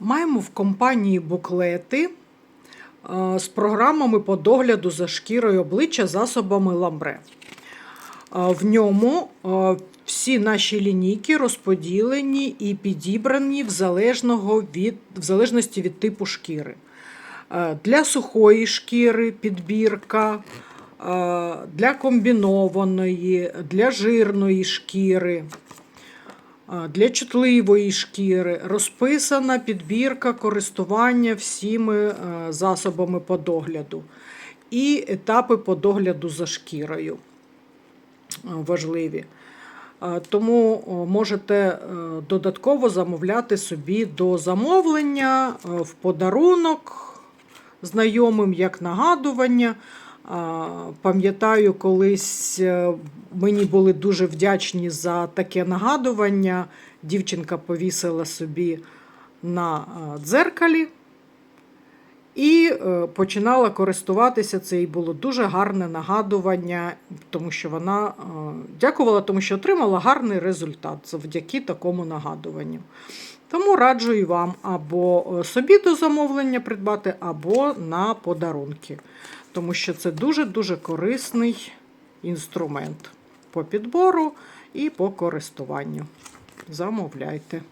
Маємо в компанії буклети е, з програмами по догляду за шкірою обличчя засобами ламбре. Е, В ньому е, всі наші лінійки розподілені і підібрані в, в залежності від типу шкіри. Для сухої шкіри підбірка, для комбінованої, для жирної шкіри. Для чутливої шкіри розписана підбірка користування всіми е, засобами по догляду і етапи по догляду за шкірою е, важливі. Е, Тому можете додатково замовляти собі до замовлення в подарунок знайомим як нагадування. Пам'ятаю, колись е, мені були дуже вдячні за таке нагадування. Дівчинка повісила собі на е, дзеркалі і е, починала користуватися. Це їй було дуже гарне нагадування, тому що вона е, дякувала, тому що отримала гарний результат завдяки такому нагадуванню. Тому раджу і вам або е, собі до замовлення придбати, або на подарунки. Тому що це дуже-дуже корисний інструмент по підбору і по користуванню. Замовляйте.